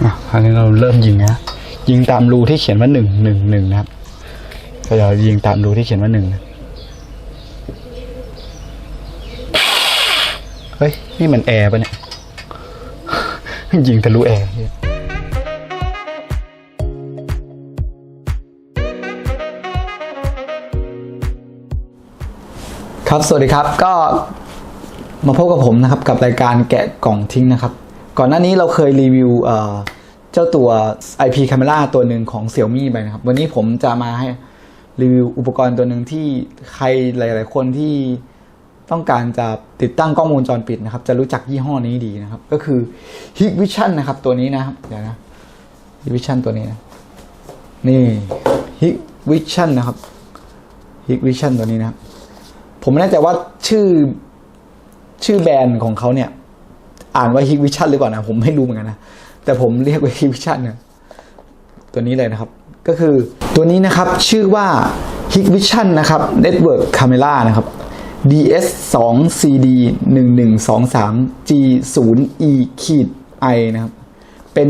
อะคราวนี้เราเริ่มยิงนะ ยิงตามรูที่เขียนว่าหนึ่งหนึ่งหนึ่งนะครับก็จะยิงตามรูที่เขียนว่าหนึ่งนะเฮ้ย นี่มันแอร์ปะเนี่ย ยิงทะลุแอร์ครับ สวัสดีครับ ก็มาพบกับผมนะครับ กับรายการแกะกล่องทิ้งนะครับ ก่อนหน้านี้เราเคยรีวิวเจ้าตัว IP Camera ตัวหนึ่งของ Xiaomi ไปนะครับ วันนี้ผมจะมาให้รีวิวอุปกรณ์ตัวหนึ่งที่ใครหลาย ๆ คนที่ต้องการจะติดตั้งกล้องวงจรปิดนะครับ จะรู้จักยี่ห้อนี้ดีนะครับ ก็คือ Hikvision นะครับ ตัวนี้นะครับ เดี๋ยวนะ Hikvision ตัวนี้นะ นี่ Hikvision นะครับ Hikvision ตัวนี้นะครับ ผมไม่แน่ใจว่าชื่อชื่อแบรนด์ของเขาเนี่ย อ่านว่าฮิกวิชั่นหรือเปล่านะผมไม่รู้เหมือนกันนะแต่ผมเรียกว่าฮิกวิชั่นเนี่ยตัวนี้เลยนะครับ ก็คือตัวนี้นะครับชื่อว่า Hikvision นะครับ Network Camera นะครับ DS 2 CD 1 1 2 3 G 0 E ขีด I นะครับ เป็น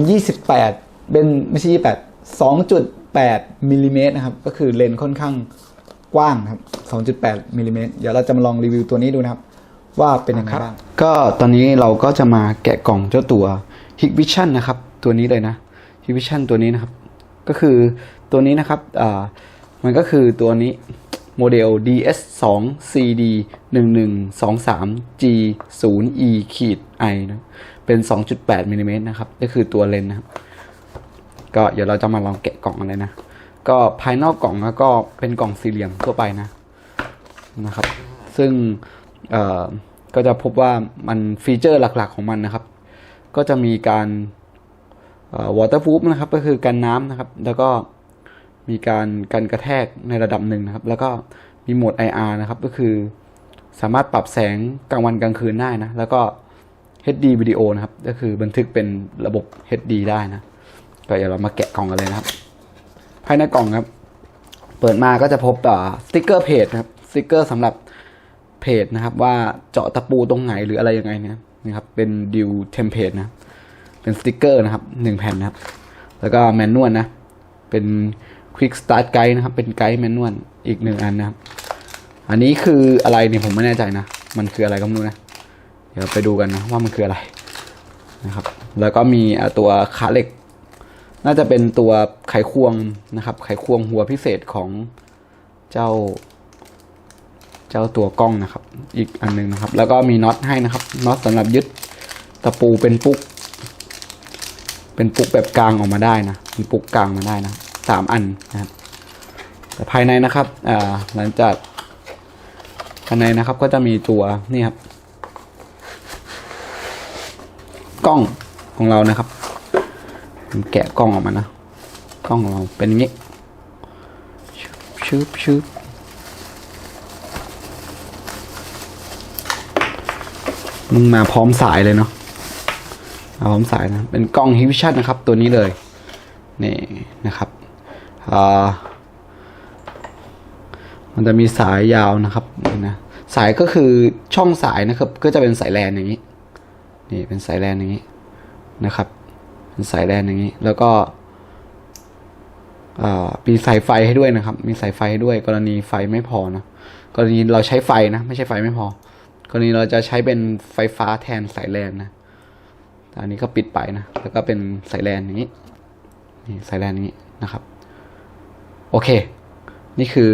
28 เป็นไม่ใช่ 28 2.8มิลลิเมตรนะครับ ก็คือเลนส์ค่อนข้างกว้างครับ 2.8มิลลิเมตรเดี๋ยวเราจะมาลองรีวิวตัวนี้ดูนะครับ ว่าเป็นยังไงบ้างก็ตอนนี้เราก็จะมาแกะกล่องเจ้าตัว Hikvision นะครับ ตัวนี้เลยนะ Hikvision ตัวนี้นะครับ ก็คือตัวนี้นะครับอ่ามันก็คือตัวนี้โมเดล DS 2 CD 1 1 2 3 G 0 E ขีด I นะเป็น 2.8มิลลิเมตรนะครับก็คือตัวเลนส์นะครับ ก็เดี๋ยวเราจะมาลองแกะกล่องกันเลยนะ ก็ภายนอกกล่องแล้วก็เป็นกล่องสี่เหลี่ยมทั่วไปนะนะครับ ซึ่งเอ่อ ก็จะพบว่ามันฟีเจอร์หลักๆของมันนะครับ ก็จะมีการเอ่อ waterproof นะครับ ก็คือกันน้ำนะครับ แล้วก็มีการกันกระแทกในระดับหนึ่งนะครับ แล้วก็มีโหมด IR นะครับ ก็คือสามารถปรับแสงกลางวันกลางคืนได้นะ แล้วก็ HD วิดีโอนะครับ ก็คือบันทึกเป็นระบบ HD ได้นะ ก็เดี๋ยวเรามาแกะกล่องกันเลยนะครับ ภายในกล่องครับ เปิดมาก็จะพบอ่าสติกเกอร์เพจนะครับ สติกเกอร์สำหรับ เพจนะครับ ว่าเจาะตะปูตรงไหนหรืออะไรยังไงเนี่ยนะครับ เป็นดิวเทมเพลตนะ เป็นสติกเกอร์นะครับหนึ่งแผ่นนะครับ แล้วก็แมนนวลนะ เป็นควิกสตาร์ทไกด์นะครับ เป็นไกด์แมนนวลอีกหนึ่งอันนะครับ อันนี้คืออะไรเนี่ยผมไม่แน่ใจนะ มันคืออะไรก็ไม่รู้นะ เดี๋ยวไปดูกันนะว่ามันคืออะไรนะครับ แล้วก็มีตัวขาเหล็ก น่าจะเป็นตัวไขควงนะครับ ไขควงหัวพิเศษของเจ้า เจ้าตัวกล้องนะครับ อีกอันหนึงนะครับ แล้วก็มีน็อตให้นะครับน็อตสำหรับยึดตะปูเป็นปุก เป็นปุกแบบกลางออกมาได้นะเป็นปุกกลางมาได้นะสามอันนะครับแต่ภายในนะครับอ่าหลังจากภายในนะครับก็จะมีตัวนี่ครับกล้องของเรานะครับแกะกล้องออกมานะกล้องของเราเป็นอย่างนี้ชืบชืบ มึงมาพร้อมสายเลยเนาะมาพร้อมสายนะ เป็นกล้องฮิวิชั่นนะครับ ตัวนี้เลย นี่นะครับอ่ามันจะมีสายยาวนะครับนี่นะสายก็คือช่องสายนะครับ ก็จะเป็นสายแลนอย่างนี้ นี่เป็นสายแลนอย่างนี้นะครับ เป็นสายแลนอย่างนี้ แล้วก็มีสายไฟให้ด้วยนะครับ มีสายไฟให้ด้วย กรณีไฟไม่พอนะ กรณีเราใช้ไฟนะ ไม่ใช่ไฟไม่พอ กรณีเราจะใช้เป็นไฟฟ้าแทนสายแลนนะอันนี้ก็ปิดไปนะ แล้วก็เป็นสายแลนอย่างนี้ นี่สายแลนอย่างนี้นะครับ โอเค นี่คือ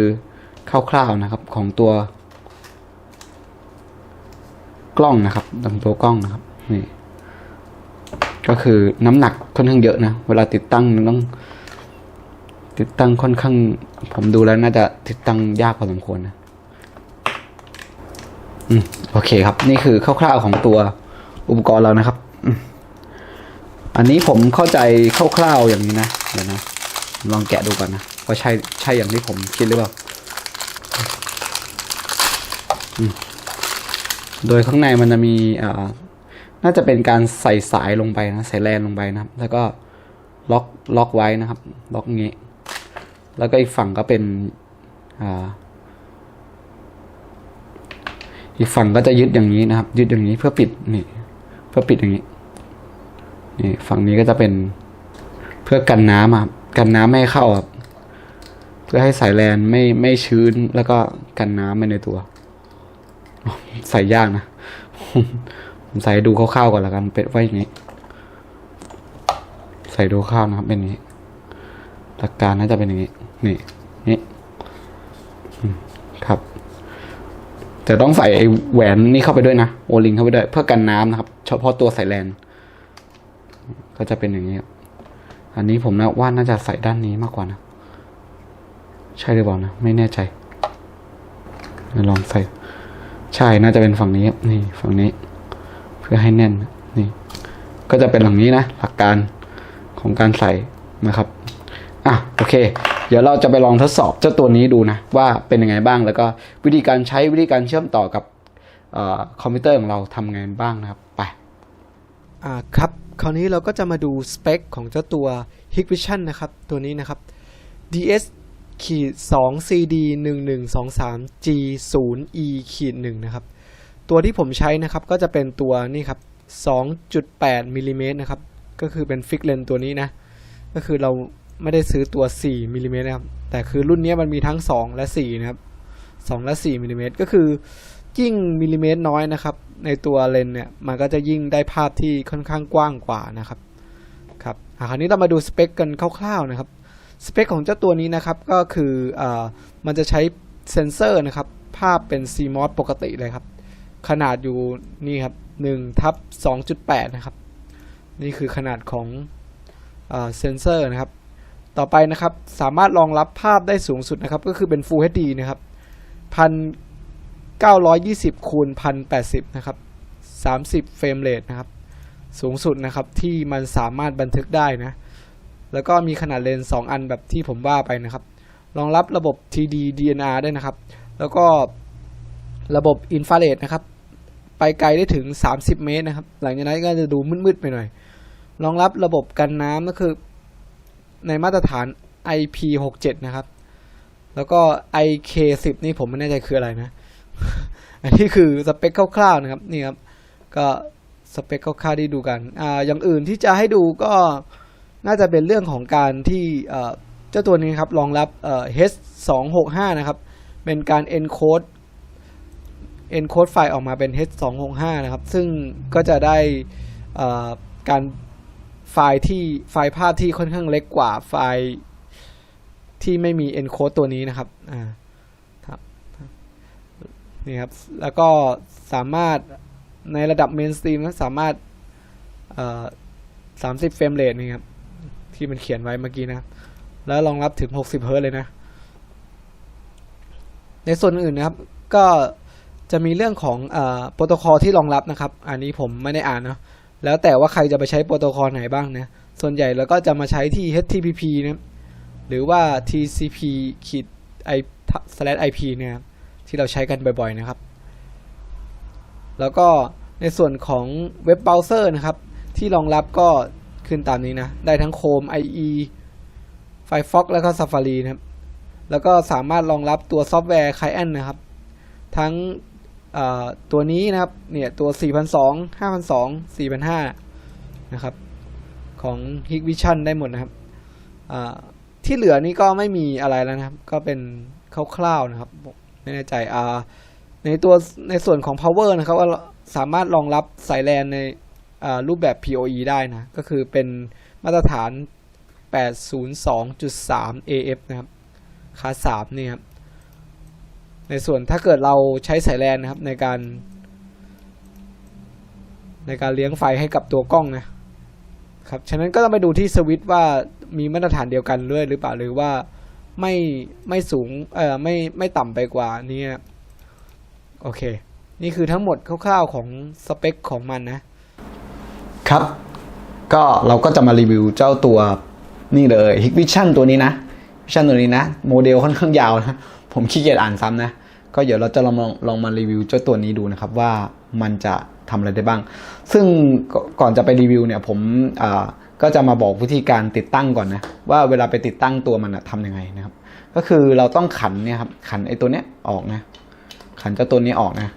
คร่าวๆนะครับของตัว กล้องนะครับลำตัวกล้องนะครับ นี่ ก็คือน้ำหนักค่อนข้างเยอะนะ เวลาติดตั้งต้อง ติดตั้งค่อนข้าง ผมดูแล้วน่าจะติดตั้งยากพอสมควรนะ โอเคครับ นี่คือคร่าวๆของตัวอุปกรณ์เรานะครับ อันนี้ผมเข้าใจคร่าวๆอย่างนี้นะเดี๋ยวนะลองแกะดูก่อนนะว่าใช่ใช่อย่างที่ผมคิดหรือเปล่าอืมโดยข้างในมันจะมีอ่าน่าจะเป็นการใส่สายลงไปนะใส่แลนลงไปนะครับ แล้วก็ล็อกล็อกไว้นะครับ ล็อกอย่างงี้ แล้วก็อีกฝั่งก็เป็นอ่า อีกฝั่งก็จะยึดอย่างนี้นะครับ ยึดอย่างนี้เพื่อปิดนี่ เพื่อปิดอย่างนี้ นี่ฝั่งนี้ก็จะเป็นเพื่อกันน้ำครับกันน้ำไม่เข้าครับเพื่อให้สายแลนไม่ไม่ชื้นแล้วก็กันน้ำไปในตัวใส่ยากนะผมใส่ดูคร่าวๆก่อนละกัน เป็นไว้อย่างนี้ ใส่ดูคร่าวนะครับ เป็นอย่างนี้หลักการน่าจะเป็นอย่างนี้ นี่นี่ครับ แต่ต้องใส่ไอ้แหวนนี่เข้าไปด้วยนะโอลิงเข้าไปด้วย เพื่อกันน้ำนะครับ เฉพาะตัวสายแลนก็จะเป็นอย่างนี้ครับอันนี้ผมนะว่าน่าจะใส่ด้านนี้มากกว่านะ ใช่หรือเปล่านะไม่แน่ใจลองใส่ ใช่น่าจะเป็นฝั่งนี้นี่ฝั่งนี้ เพื่อให้แน่นนี่ ก็จะเป็นอย่างนี้นะหลักการของการใส่นะครับอะโอเค เดี๋ยวเราจะไปลองทดสอบเจ้าตัวนี้ดูนะว่าเป็นยังไงบ้างแล้วก็วิธีการใช้วิธีการเชื่อมต่อกับออคอมพิวเตอร์ของเราทำไงบ้างนะครับไปอ่าครับคราวนี้เราก็จะมาดูสเปคของเจ้าตัว Hikvision นะครับตัวนี้นะครับ DS ขีด2 CD 1 1 2 3 G 0 E ขีด1นะครับ ตัวที่ผมใช้นะครับก็จะเป็นตัวนี่ครับ 2.8มิลลิเมตรนะครับ ก็คือเป็นฟิกเลนตัวนี้นะ ก็คือเรา ไม่ได้ซื้อตัว 4มิลลิเมตรนะครับ แต่คือรุ่นนี้มันมีทั้ง 2 และ 4 นะครับ 2 และ 4มิลลิเมตรก็คือยิ่งมิลลิเมตรน้อยนะครับ ในตัวเลนส์เนี่ย มันก็จะยิ่งได้ภาพที่ค่อนข้างกว้างกว่านะครับครับคราวนี้เรามาดูสเปคกันคร่าวๆนะครับ สเปคของเจ้าตัวนี้นะครับ ก็คืออมันจะใช้เซนเซอร์นะครับ ภาพเป็น CMOS ปกติเลยครับ ขนาดอยู่นี่ครับ1ทับ2.8 นะครับ นี่คือขนาดของเซนเซอร์นะครับ ต่อไปนะครับ สามารถรองรับภาพได้สูงสุดนะครับ ก็คือเป็น Full HD นะครับพัน920คูณ1080นะครับ30เฟรมเรทนะครับ สูงสุดนะครับที่มันสามารถบันทึกได้นะ แล้วก็มีขนาดเลนส์2อันแบบที่ผมว่าไปนะครับ รองรับระบบ TD DNR ได้นะครับ แล้วก็ระบบอินฟราเรดนะครับ ไปไกลได้ถึง 30 เมตรนะครับ หลังจากนั้นก็จะดูมืดๆไปหน่อย รองรับระบบกันน้ำก็คือ ในมาตรฐาน IP67 นะครับ แล้วก็ IK10 นี่ผมไม่แน่ใจคืออะไรนะ อันนี้คือสเปคคร่าวๆนะครับ นี่ครับ ก็สเปคคร่าวๆที่ดูกันอ่าอย่างอื่นที่จะให้ดูก็น่าจะเป็นเรื่องของการที่เจ้าตัวนี้ครับรองรับเอ่อ H265 นะครับ เป็นการ encode encode ไฟล์ออกมาเป็น H265 นะครับ ซึ่งก็จะได้การ ไฟล์ที่ไฟล์ภาพที่ค่อนข้างเล็กกว่าไฟล์ที่ไม่มี encode ตัวนี้นะครับอ่านี่ครับ แล้วก็สามารถในระดับเมนสตรีมสามารถเอ่อสามสิบเฟรมเรทนี่ครับ ที่มันเขียนไว้เมื่อกี้นะ แล้วรองรับถึง 60 เฮิร์ตเลยนะ ในส่วนอื่นนะครับ ก็จะมีเรื่องของอโปรโตคอลที่รองรับนะครับ อันนี้ผมไม่ได้อ่านเนาะ แล้วแต่ว่าใครจะไปใช้โปรโตคอลไหนบ้างนะ ส่วนใหญ่เราก็จะมาใช้ที่ HTTP นะหรือว่า TCP ขีด i slash IP เนี่ยครับที่เราใช้กันบ่อยๆนะครับ แล้วก็ในส่วนของเว็บเบราว์เซอร์นะครับ ที่รองรับก็ขึ้นตามนี้นะ ได้ทั้ง Chrome IE Firefox แล้วก็ Safari นะครับ แล้วก็สามารถรองรับตัวซอฟต์แวร์ Client นะครับ ทั้ง ตัวนี้นะครับ เนี่ยตัว 4,200 5,200 4,500 นะครับ ของ Hikvision ได้หมดนะครับ ที่เหลือนี่ก็ไม่มีอะไรแล้วนะครับ ก็เป็นคร่าวๆนะครับ ไม่แน่ใจในตัวในส่วนของ power นะครับว่าสามารถรองรับสายแลนในรูปแบบ PoE ได้นะ ก็คือเป็นมาตรฐาน 802.3 AF นะครับคาส3นี่ครับ ในส่วนถ้าเกิดเราใช้สายแลนนะครับในการ ในการเลี้ยงไฟให้กับตัวกล้องนะครับ ฉะนั้นก็ต้องไปดูที่สวิตว่ามีมาตรฐานเดียวกันด้วยหรือเปล่าหรือว่าไม่ไม่สูงเอ่อไม่ไม่ต่ำไปกว่านี้โอเค นี่คือทั้งหมดคร่าวๆของสเปคของมันนะ ครับ ก็เราก็จะมารีวิวเจ้าตัวนี่เลย Hikvision ตัวนี้นะ Vision ตัวนี้นะ โมเดลค่อนข้างยาวนะ ผมขี้เกียจอ่านซ้ำนะ ก็เดี๋ยวเราจะลองลองลองมารีวิวเจ้าตัวนี้ดูนะครับว่ามันจะทำอะไรได้บ้าง ซึ่งก่อนจะไปรีวิวเนี่ยผมก็จะมาบอกวิธีการติดตั้งก่อนนะว่าเวลาไปติดตั้งตัวมันทำยังไงนะครับ ก็คือเราต้องขันเนี่ยครับขันไอ้ตัวเนี้ยออกนะขันเจ้าตัวนี้ออกนะ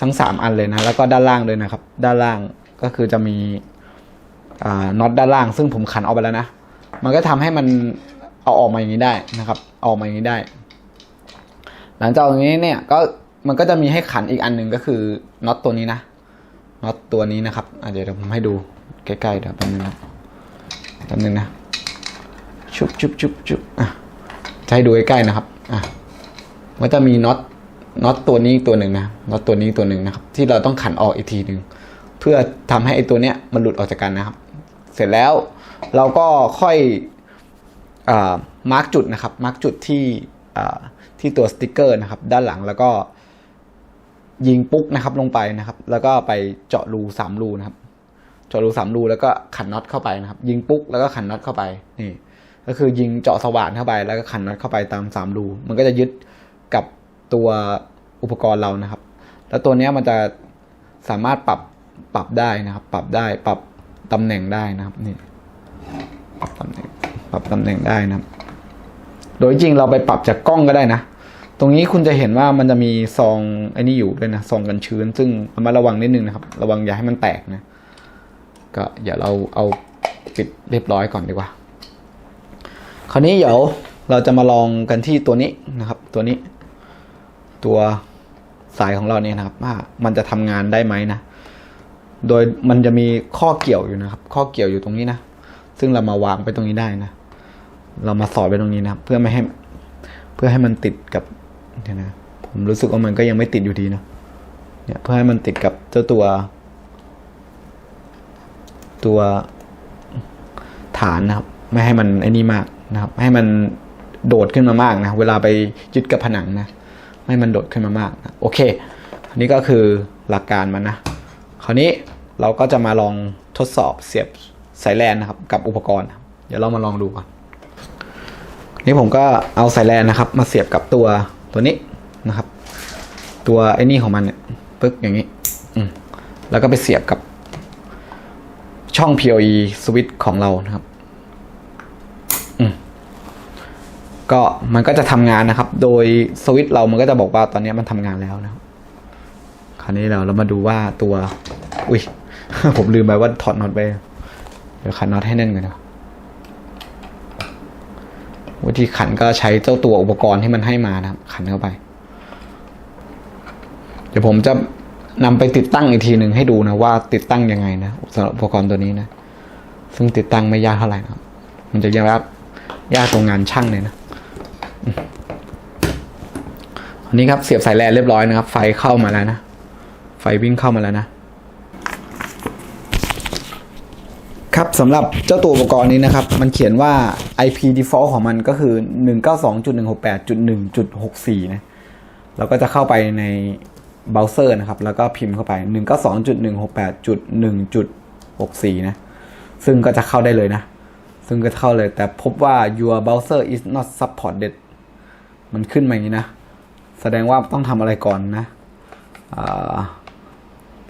ทั้งสามอันเลยนะแล้วก็ด้านล่างเลยนะครับ ด้านล่างก็คือจะมีน็อตด้านล่าง ซึ่งผมขันออกไปแล้วนะมันก็ทำให้มันเอาออกมาอย่างนี้ได้นะครับ ออกมาอย่างนี้ได้ หลังจากนี้เนี่ยก็มันก็จะมีให้ขันอีกอันหนึ่งก็คือน็อตตัวนี้นะน็อตตัวนี้นะครับอะเดี๋ยวเดี๋ยวผมให้ดูใกล้ๆเดี๋ยวแป๊บนึงนะแป๊บนึงนะชุบชุบชุบชุบอะจะให้ดูใกล้ๆนะครับอะมันจะมีน็อตน็อตตัวนี้ตัวหนึ่งนะน็อตตัวนี้ตัวหนึ่งนะครับ ที่เราต้องขันออกอีกทีหนึ่งเพื่อทำให้ไอ้ตัวเนี้ยมันหลุดออกจากกันนะครับ เสร็จแล้วเราก็ค่อยมาร์กจุดนะครับมาร์กจุดที่อ ที่ตัวสติกเกอร์นะครับด้านหลังแล้วก็ยิงปุ๊กนะครับลงไปนะครับ แล้วก็ไปเจาะรูสามรูนะครับ เจาะรูสามรูแล้วก็ขันน็อตเข้าไปนะครับ ยิงปุ๊กแล้วก็ขันน็อตเข้าไปนี่ก็คือยิงเจาะสว่านเข้าไป แล้วก็ขันน็อตเข้าไปตามสามรูมันก็จะยึดกับตัวอุปกรณ์เรานะครับ แล้วตัวนี้มันจะสามารถปรับปรับได้นะครับ ปรับได้ปรับตำแหน่งได้นะครับนี่ปรับตำแหน่งปรับตำแหน่งได้นะครับ โดยจริงเราไปปรับจากกล้องก็ได้นะ ตรงนี้คุณจะเห็นว่ามันจะมีซองไอ้นี่อยู่ด้วยนะซองกันชื้น ซึ่งมัดระวังนิดนึงนะครับ ระวังอย่าให้มันแตกนะ ก็อย่าเราเอาปิดเรียบร้อยก่อนดีกว่า คราวนี้เดี๋ยวเราจะมาลองกันที่ตัวนี้นะครับ ตัวนี้ ตัวสายของเราเนี่ยนะครับ ว่ามันจะทำงานได้ไหมนะ โดยมันจะมีข้อเกี่ยวอยู่นะครับ ข้อเกี่ยวอยู่ตรงนี้นะ ซึ่งเรามาวางไปตรงนี้ได้นะ เรามาสอดไปตรงนี้นะเพื่อไม่ให้ เพื่อให้มันติดกับเดี๋ยวนะผมรู้สึกว่ามันก็ยังไม่ติดอยู่ดีนะเนี่ยเพื่อให้มันติดกับเจ้าตัว ตัวฐานนะครับ ไม่ให้มันไอ้นี่มากนะครับ ให้มันโดดขึ้นมามากนะเวลาไปยึดกับผนังนะไม่ให้มันโดดขึ้นมามากนะโอเค อันนี้ก็คือหลักการมันนะ คราวนี้เราก็จะมาลองทดสอบเสียบสายแลนนะครับ กับอุปกรณ์ เดี๋ยวเรามาลองดูก่อน นี่ผมก็เอาสายแลนนะครับ มาเสียบกับตัวตัวนี้นะครับ ตัวไอ้นี่ของมันเนี่ยปึ๊กอย่างนี้อืแล้วก็ไปเสียบกับช่อง PoE สวิตช์ของเรานะครับอืมก็มันก็จะทำงานนะครับ โดยสวิตช์เรามันก็จะบอกว่าตอนนี้มันทำงานแล้วนะครับคราวนี้เราเรามาดูว่าตัว อุ้ยผมลืมไปว่าถอดน็อตไป เดี๋ยวขันน็อตให้แน่นก่อนนะ วิธีขันก็ใช้เจ้าตัวอุปกรณ์ที่มันให้มานะครับ ขันเข้าไป เดี๋ยวผมจะนำไปติดตั้งอีกทีหนึ่งให้ดูนะว่าติดตั้งยังไงนะสำหรับอุปกรณ์ตัวนี้นะ ซึ่งติดตั้งไม่ยากเท่าไหร่นะครับมันจะยากยากตรงงานช่างเลยนะอันนี้ครับเสียบสายแลนเรียบร้อยนะครับ ไฟเข้ามาแล้วนะ ไฟวิ่งเข้ามาแล้วนะ ครับสำหรับเจ้าตัวอุปกรณ์นี้นะครับ มันเขียนว่า IP default ของมันก็คือ 192.168.1.64 นะ เราก็จะเข้าไปในเบราว์เซอร์นะครับ แล้วก็พิมพ์เข้าไป 192.168.1.64 นะ ซึ่งก็จะเข้าได้เลยนะ ซึ่งก็เข้าเลย แต่พบว่า your browser is not supported มันขึ้นมาอย่างนี้นะ แสดงว่าต้องทำอะไรก่อนนะอ่า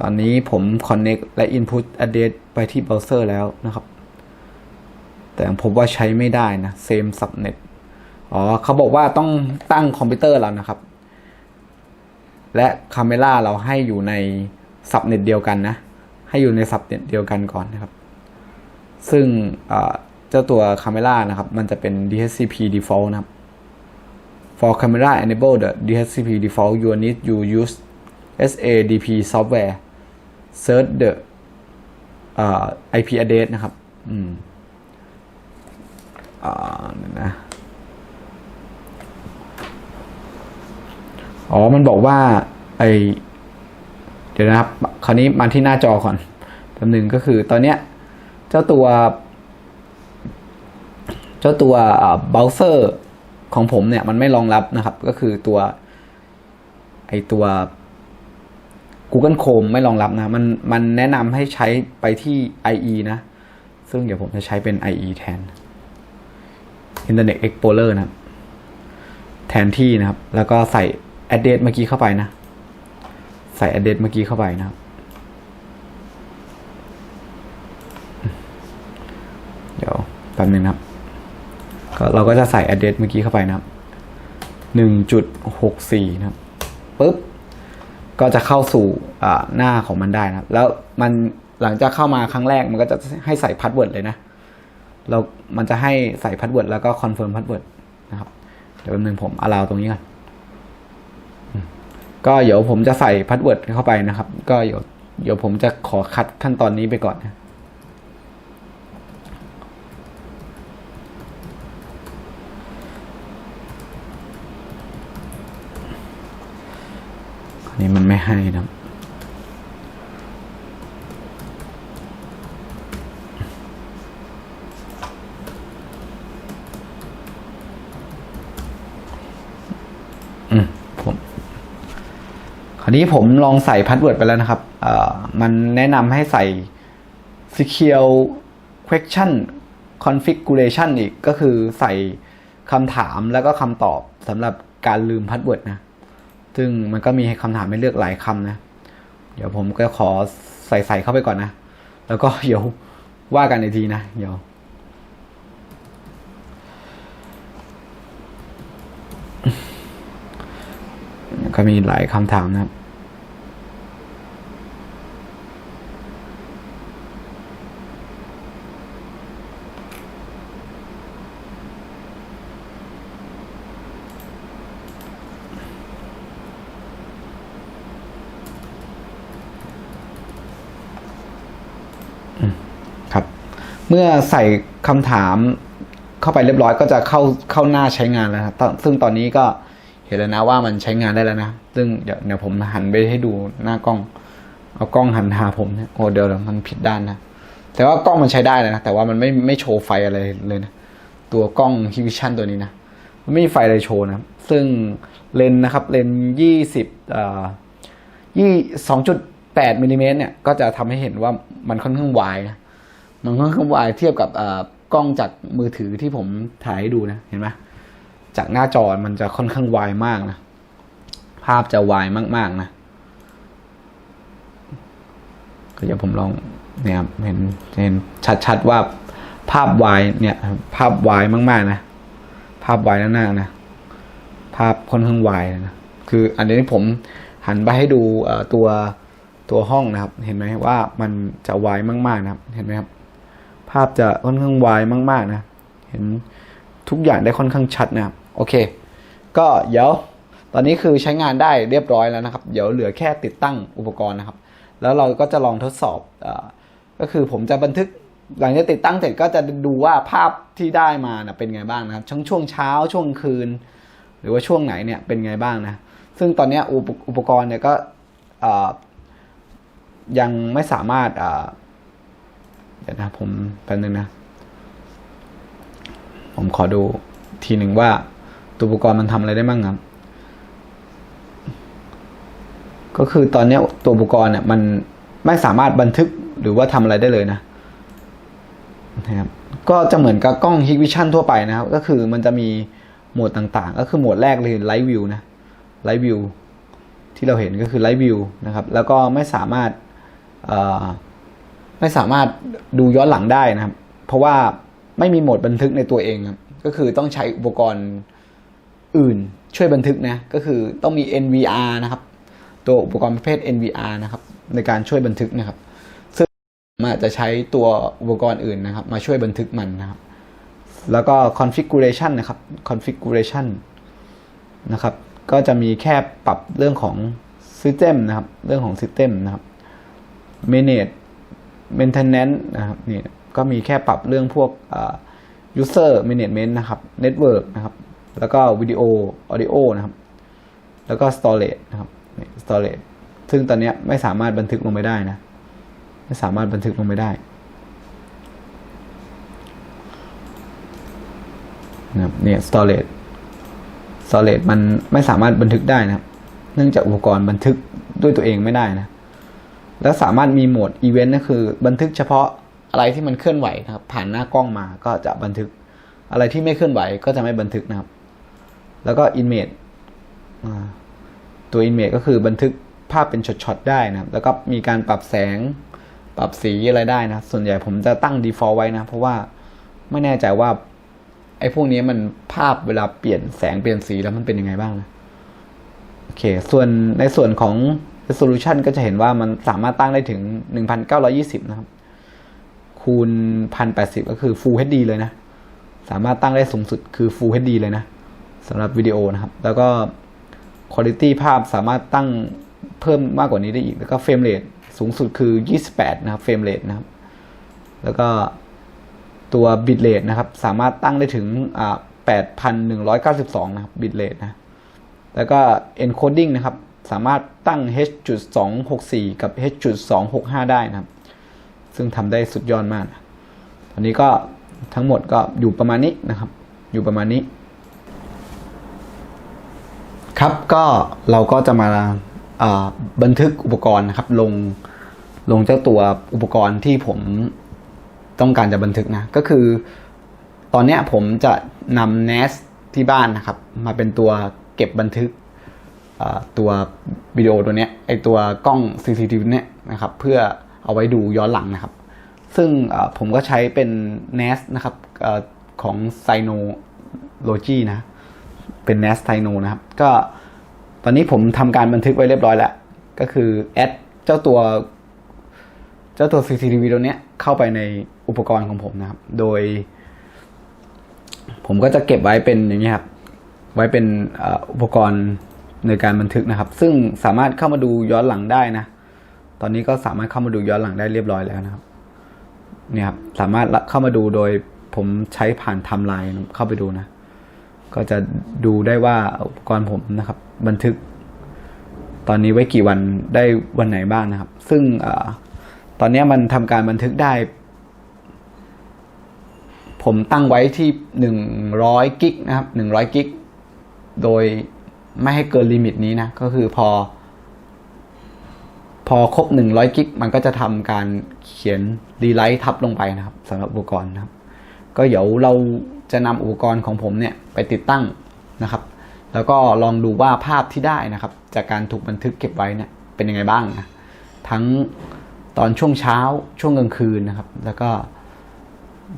ตอนนี้ผม Connect และ Input Address ไปที่เบราว์เซอร์แล้วนะครับ แต่พบว่าใช้ไม่ได้นะ Same Subnet อ๋อเขาบอกว่าต้องตั้งคอมพิวเตอร์เรานะครับ และคาเมล่าเราให้อยู่ใน Subnet เดียวกันนะ ให้อยู่ใน Subnet เดียวกันก่อนนะครับ ซึ่งเจ้าตัวคาเมล่านะครับ มันจะเป็น DHCP default นะครับ For camera enable the DHCP default you need you use SADP software search the IP address นะครับ อืมอ่านะอ๋อ มันบอกว่า ไอเดี๋ยวนะครับ คราวนี้มาที่หน้าจอก่อนแป๊บหนึ่งก็คือตอนเนี้ย เจ้าตัว เจ้าตัวเบราว์เซอร์ของผมเนี่ย มันไม่รองรับนะครับ ก็คือตัว ไอตัว Google Chrome ไม่รองรับนะ มันมันแนะนำให้ใช้ไปที่ IE นะ ซึ่งเดี๋ยวผมจะใช้เป็น IE แทน Internet Explorer นะครับแทนที่นะครับ แล้วก็ใส่ address เมื่อกี้เข้าไปนะ ใส่ address เมื่อกี้เข้าไปนะครับ เดี๋ยวแป๊บนึงนะครับก็เราก็จะใส่ address เมื่อกี้เข้าไปนะครับหนึ่งจุดหกสี่นะครับปุ๊บ ก็จะเข้าสู่หน้าของมันได้นะแล้วมันหลังจากเข้ามาครั้งแรกมันก็จะให้ใส่พาสเวิร์ดเลยนะเรามันจะให้ใส่พาสเวิร์ดแล้วก็คอนเฟิร์มพาสเวิร์ดนะครับเดี๋ยวแป๊บนึงผมอลาวตรงนี้ก่อนก็เดี๋ยวผมจะใส่พาสเวิร์ดเข้าไปนะครับ ก็เดี๋ยวเดี๋ยวผมจะขอคัดขั้นตอนนี้ไปก่อนนะ นี้มันไม่ให้นะครับอืมผมคราวนี้ผมลองใส่พาสเวิร์ดไปแล้วนะครับ เอ่อ มันแนะนำให้ใส่ secure question configuration อีกก็คือใส่คำถามแล้วก็คำตอบสำหรับการลืมพาสเวิร์ดนะ ซึ่งมันก็มีคำถามให้เลือกหลายคำนะ เดี๋ยวผมก็ขอใส่ใส่เข้าไปก่อนนะ แล้วก็เดี๋ยวว่ากันอีกทีนะ เดี๋ยวก็มีหลายคำถามนะครับ ครับ เมื่อใส่คำถามเข้าไปเรียบร้อยก็จะเข้าเข้าหน้าใช้งานแล้วครับซึ่งตอนนี้ก็เห็นแล้วนะว่ามันใช้งานได้แล้วนะ ซึ่งเดี๋ยวเดี๋ยวผมหันไปให้ดูหน้ากล้อง เอากล้องหันหาผมเนี่ยโอ้เดี๋ยวเดี๋ยวมันผิดด้านนะ แต่ว่ากล้องมันใช้ได้นะ แต่ว่ามันไม่ไม่โชว์ไฟอะไรเลยนะ ตัวกล้องฮิวิชั่นตัวนี้นะมันไม่มีไฟอะไรโชว์นะ ซึ่งเลนนะครับเลนยี่สิบยี่สองจุด แปดมิลลิเมตรเนี่ยก็จะทำให้เห็นว่ามันค่อนข้างวายนะมันค่อนข้างวายเทียบกับกล้องจากมือถือที่ผมถ่ายให้ดูนะเห็นไหมจากหน้าจอมันจะค่อนข้างวายมากนะภาพจะวายมาก ๆนะก็เดี๋ยวผมลองเนี่ยครับเห็นเห็นชัดๆว่าภาพวายเนี่ย ภาพวายมากๆนะภาพวายหน้านะภาพค่อนข้างวายนะคือ อันนี้ผมหันไปให้ดูตัว ตัวห้องนะครับ เห็นไหมว่ามันจะวายมากๆนะครับ เห็นไหมครับ ภาพจะค่อนข้างวายมาก ๆ นะ เห็นทุกอย่างได้ค่อนข้างชัดนะครับ โอเค ก็เดี๋ยวตอนนี้คือใช้งานได้เรียบร้อยแล้วนะครับ เดี๋ยวเหลือแค่ติดตั้งอุปกรณ์นะครับ แล้วเราก็จะลองทดสอบอก็คือผมจะบันทึกหลังจากติดตั้งเสร็จก็จะดูว่าภาพที่ได้มานะเป็นไงบ้างนะครับช่วงช่วงเช้าช่วงคืน หรือว่าช่วงไหนเนี่ยเป็นไงบ้างนะ ซึ่งตอนเนี้ยอุปกรณ์เนี่ยก็ ยังไม่สามารถเดี๋ยวนะผมแป๊บนึงนะ ผมขอดูทีหนึ่งว่าตัวอุปกรณ์มันทำอะไรได้บ้างครับ ก็คือตอนเนี้ตัวอุปกรณ์เนี่ยมันไม่สามารถบันทึกหรือว่าทำอะไรได้เลยนะนะครับก็จะเหมือนกับกล้อง Hikvision ทั่วไปนะครับ ก็คือมันจะมีโหมดต่างๆ ก็คือโหมดแรกเลย Live View นะ Live View ที่เราเห็นก็คือ Live View นะครับ แล้วก็ไม่สามารถ ไม่สามารถดูย้อนหลังได้นะครับ เพราะว่าไม่มีโหมดบันทึกในตัวเองครับก็คือต้องใช้อุปกรณ์อื่นช่วยบันทึกนะ ก็คือต้องมี NVR นะครับ ตัวอุปกรณ์ประเภท NVR นะครับในการช่วยบันทึกนะครับ ซึ่งมอาจจะใช้ตัวอุปกรณ์อื่นนะครับ มาช่วยบันทึกมันนะครับ แล้วก็ configuration นะครับ configuration นะครับ ก็จะมีแค่ปรับเรื่องของ system นะครับ เรื่องของ system นะครับ manage maintenance นะครับนี่ก็มีแค่ปรับเรื่องพวกอ่า user management นะครับ network นะครับ แล้วก็ video audio นะครับ แล้วก็ storage นะครับนี่ storage ซึ่งตอนนี้ไม่สามารถบันทึกลงไปได้นะ ไม่สามารถบันทึกลงไปได้นะครับเนี่ย storage storage มันไม่สามารถบันทึกได้นะครับ เนื่องจากอุปกรณ์บันทึกด้วยตัวเองไม่ได้นะ แล้วสามารถมีโหมดอีเวนต์ก็คือ บันทึกเฉพาะอะไรที่มันเคลื่อนไหวนะครับ ผ่านหน้ากล้องมาก็จะบันทึกอะไรที่ไม่เคลื่อนไหวก็จะไม่บันทึกนะครับ แล้วก็ image ตัว image ก็คือบันทึกภาพเป็นช็อตๆได้นะครับ แล้วก็มีการปรับแสงปรับสีอะไรได้นะ ส่วนใหญ่ผมจะตั้ง default ไว้นะ เพราะว่าไม่แน่ใจว่าไอ้พวกนี้มันภาพเวลาเปลี่ยนแสงเปลี่ยนสีแล้วมันเป็นยังไงบ้างนะ โอเค ส่วนในส่วนของ resolution ก็จะเห็นว่ามันสามารถตั้งได้ถึง 1920 นะครับ คูณ 1080 ก็คือ Full HD เลยนะ สามารถตั้งได้สูงสุดคือ Full HD เลยนะสำหรับวิดีโอนะครับ แล้วก็ Quality ภาพสามารถตั้งเพิ่มมากกว่านี้ได้อีก แล้วก็ Frame Rate สูงสุดคือ 28 นะครับ Frame Rate นะครับ แล้วก็ตัว Bit Rate นะครับ สามารถตั้งได้ถึง 8,192 นะครับ Bit Rate นะ แล้วก็ encoding นะครับ สามารถตั้ง h.264 กับ h.265 ได้นะครับ ซึ่งทำได้สุดยอดมากนะตอนนี้ก็ทั้งหมดก็อยู่ประมาณนี้นะครับ อยู่ประมาณนี้ ครับก็เราก็จะมาบันทึกอุปกรณ์นะครับ ลงลงเจ้าตัวอุปกรณ์ที่ผมต้องการจะบันทึกนะ ก็คือ ตอนนี้ผมจะนำ NAS ที่บ้านนะครับ มาเป็นตัวเก็บบันทึก ตัววิดีโอตัวเนี้ยไอตัวกล้อง CCTV เนี้ยนะครับเพื่อเอาไว้ดูย้อนหลังนะครับ ซึ่งผมก็ใช้เป็น NAS นะครับอของ Synology นะ เป็น NAS Syno นะครับ ก็ตอนนี้ผมทำการบันทึกไว้เรียบร้อยแล้ว ก็คือแอดเจ้าตัว เจ้าตัว CCTV ตัวเนี้ยเข้าไปในอุปกรณ์ของผมนะครับ โดย ผมก็จะเก็บไว้เป็นอย่างนี้ครับ ไว้เป็นอุปกรณ์ ในการบันทึกนะครับ ซึ่งสามารถเข้ามาดูย้อนหลังได้นะ ตอนนี้ก็สามารถเข้ามาดูย้อนหลังได้เรียบร้อยแล้วนะครับเนี่ยครับสามารถเข้ามาดูโดยผมใช้ผ่านไทม์ไลน์เข้าไปดูนะ ก็จะดูได้ว่าอุปกรณ์ผมนะครับ บันทึก ตอนนี้ไว้กี่วันได้วันไหนบ้างนะครับ ซึ่งออตอนนี้มันทำการบันทึกได้ ผมตั้งไว้ที่หนึ่งร้อยกิกนะครับหนึ่งร้อยกิกโดย ไม่ให้เกินลิมิตนี้นะ ก็คือพอ พอครบหนึ่งร้อยกิกมันก็จะทำการเขียนดีไลท์ทับลงไปนะครับสำหรับอุปกรณ์นะครับ ก็เดี๋ยวเราจะนำอุปกรณ์ของผมเนี่ยไปติดตั้งนะครับ แล้วก็ลองดูว่าภาพที่ได้นะครับ จากการถูกบันทึกเก็บไว้เนี่ยเป็นยังไงบ้างนะทั้งตอนช่วงเช้าช่วงกลางคืนนะครับ แล้วก็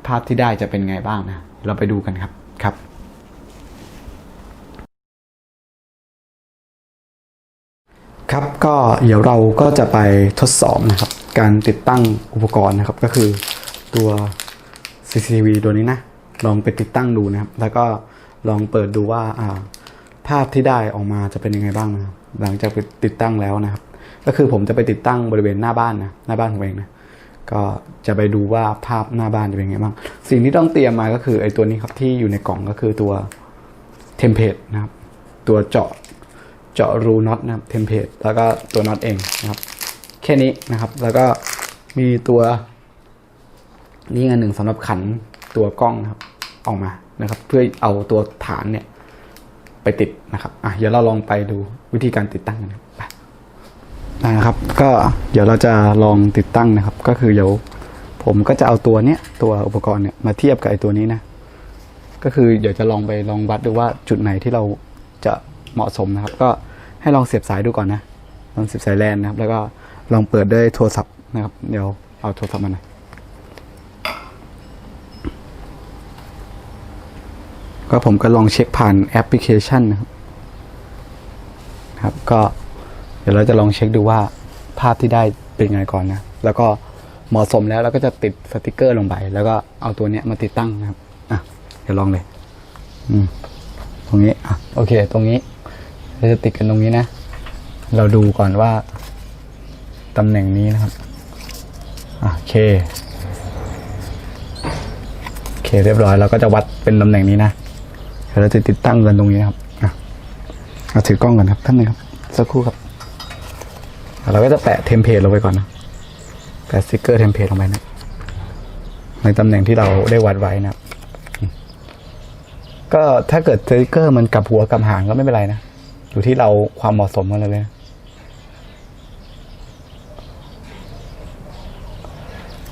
ภาพที่ได้จะเป็นไงบ้างนะ เราไปดูกันครับครับ ครับก็เดี๋ยวเราก็จะไปทดสอบนะครับ การติดตั้งอุปกรณ์นะครับ ก็คือตัว CCTV ตัวนี้นะ ลองไปติดตั้งดูนะครับ แล้วก็ลองเปิดดูว่าอ่าภาพที่ได้ออกมาจะเป็นยังไงบ้างนะครับหลังจากไปติดตั้งแล้วนะครับ ก็คือผมจะไปติดตั้งบริเวณหน้าบ้านนะหน้าบ้านของเองนะก็จะไปดูว่าภาพหน้าบ้านจะเป็นยังไงบ้างสิ่งที่ต้องเตรียมมาก็คือไอ้ตัวนี้ครับที่อยู่ในกล่องก็คือตัวเทมเพลตนะครับ ตัวเจาะ เจาะรูน็อตนะครับเทมเพลตแล้วก็ตัวน็อตเองนะครับ แค่นี้นะครับ แล้วก็มีตัวนี่อันหนึ่งสำหรับขันตัวกล้องนะครับ ออกมานะครับ เพื่อเอาตัวฐานเนี่ย ไปติดนะครับอะเดี๋ยวเราลองไปดูวิธีการติดตั้งกันนะครับไปนะครับ ก็เดี๋ยวเราจะลองติดตั้งนะครับ ก็คือเดี๋ยวผมก็จะเอาตัวเนี้ยตัวอุปกรณ์เนี่ยมาเทียบกับไอ้ตัวนี้นะ ก็คือเดี๋ยวจะลองไปลองวัดดูว่าจุดไหนที่เราจะ เหมาะสมนะครับ ก็ให้ลองเสียบสายดูก่อนนะ ลองเสียบสายแลนนะครับ แล้วก็ลองเปิดด้วยโทรศัพท์นะครับ เดี๋ยวเอาโทรศัพท์มาหน่อยก็ผมก็ลองเช็คผ่านแอปพลิเคชันนะครับครับก็เดี๋ยวเราจะลองเช็คดูว่าภาพที่ได้เป็นไงก่อนนะ แล้วก็เหมาะสมแล้วเราก็จะติดสติกเกอร์ลงไป แล้วก็เอาตัวเนี้ยมาติดตั้งนะครับ อะ เดี๋ยวลองเลย อืม ตรงนี้ อะ โอเค ตรงนี้ เราจะติดกันตรงนี้นะ เราดูก่อนว่า ตำแหน่งนี้นะครับ โอเค โอเคเรียบร้อย เราก็จะวัดเป็นตำแหน่งนี้นะเดี๋ยวเราจะติดตั้งกันตรงนี้นะครับเอาถือกล้องก่อนครับท่านหนึงครับ สักครู่ครับ เราก็จะแปะเทมเพลตลงไปก่อนนะแปะสติกเกอร์เทมเพลตลงไปนะในตำแหน่งที่เราได้วัดไว้นะครับก็ถ้าเกิดสติกเกอร์มันกลับหัวกลับหางก็ไม่เป็นไรนะ อยู่ที่เราความเหมาะสมกันเลยนะ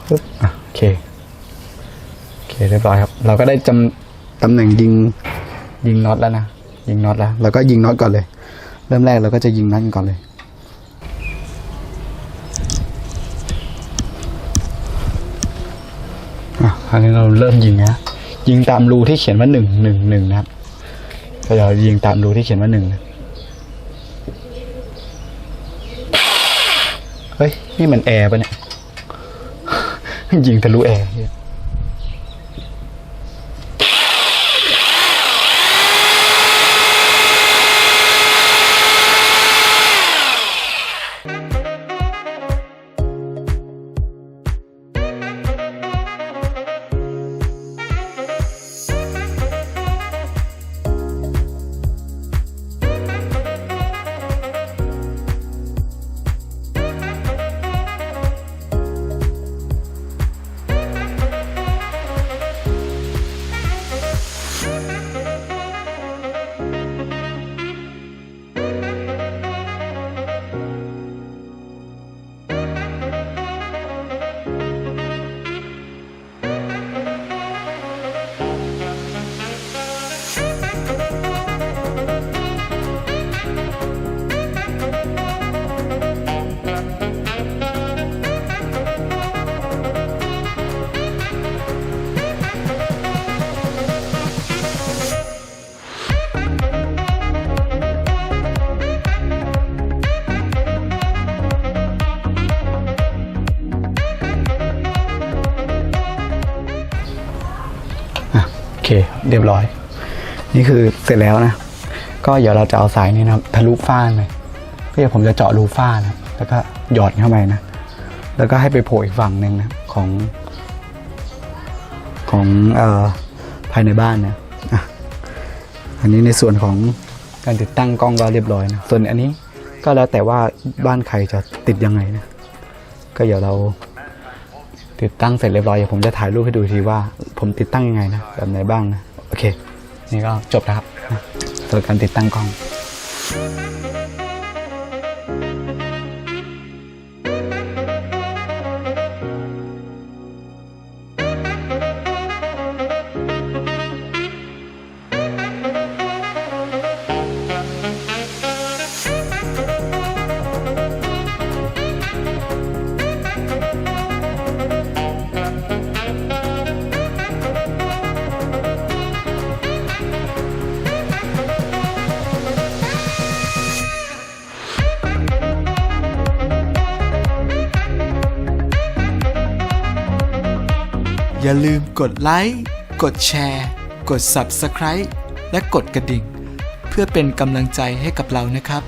ปึ๊บอะโอเค โอเค เรียบร้อยครับ เราก็ได้จำตำแหน่งยิง ยิงน็อตแล้วนะ ยิงน็อตแล้ว เราก็ยิงน็อตก่อนเลย เริ่มแรกเราก็จะยิงน็อตกันก่อนเลยอะคราวนี้เราเริ่มยิงนะ ยิงตามรูที่เขียนว่าหนึ่งหนึ่งหนึ่งนะครับก็เรายิงตามรูที่เขียนว่าหนึ่งนะ เฮ้ย นี่มันแอร์ปะเนี่ย ยิงทะลุแอร์ เรียบร้อย นี่คือเสร็จแล้วนะ ก็เดี๋ยวเราจะเอาสายนี้นะทะลุฟ้าไปก็เดี๋ยวผมจะเจาะรูฟ้านะแล้วก็หยอดเข้าไปนะ แล้วก็ให้ไปโผล่อีกฝั่งหนึ่งนะของ ของเอ่อภายในบ้านนะอะอันนี้ในส่วนของการติดตั้งกล้องก็เรียบร้อยนะส่วนอันนี้ก็แล้วแต่ว่าบ้านใครจะติดยังไงนะก็เดี๋ยวเราติดตั้งเสร็จเรียบร้อยเดี๋ยวผมจะถ่ายรูปให้ดูทีว่า ผมติดตั้งยังไงนะแบบไหนบ้างนะ นี่ก็จบแล้วครับสำหรับการติดตั้งกล้อง อย่าลืมกดไลค์ กดแชร์ กด Subscribe และกดกระดิ่ง เพื่อเป็นกำลังใจให้กับเรานะครับ